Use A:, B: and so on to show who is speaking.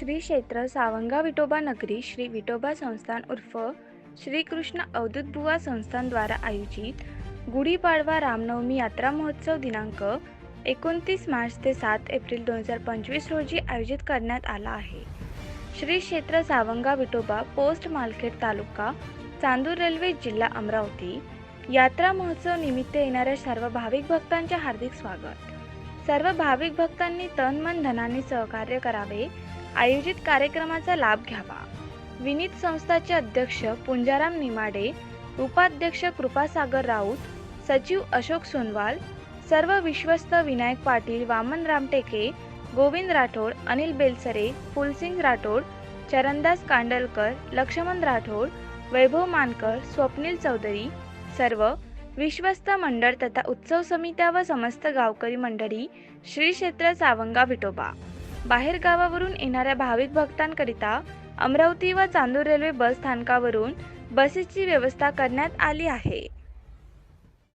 A: श्री क्षेत्र सावंगा विठोबा नगरी श्री विठोबा संस्थान उर्फ श्रीकृष्ण अवधूतबुवा संस्थानद्वारा आयोजित गुढीपाडवा रामनवमी यात्रा महोत्सव दिनांक एकोणतीस मार्च ते सात एप्रिल दोन हजार पंचवीस रोजी आयोजित करण्यात आला आहे. श्री क्षेत्र सावंगा विठोबा पोस्ट मालखेड तालुका चांदूर रेल्वे जिल्हा अमरावती. यात्रा महोत्सव निमित्त येणाऱ्या सर्व भाविक भक्तांचे हार्दिक स्वागत. सर्व भाविक भक्तांनी तन मन धनाने सहकार्य करावे. आयोजित कार्यक्रमाचा लाभ घ्यावा. विनीत संस्थाचे अध्यक्ष पुंजाराम निमाडे उपाध्यक्ष कृपासागर राऊत सचिव अशोक सोनवाल सर्व विश्वस्त विनायक पाटील वामन रामटेके गोविंद राठोड अनिल बेलसरे फुलसिंग राठोड चरणदास कांडलकर लक्ष्मण राठोड वैभव मानकर स्वप्नील चौधरी सर्व विश्वस्त मंडळ तथा उत्सव समित्या व समस्त गावकरी मंडळी श्री क्षेत्र सावंगा विठोबा बाहेर गावावरून येणाऱ्या भाविक भक्तांकरिता अमरावती व चांदूर रेल्वे बस स्थानकावरून बसेसची व्यवस्था करण्यात आली आहे.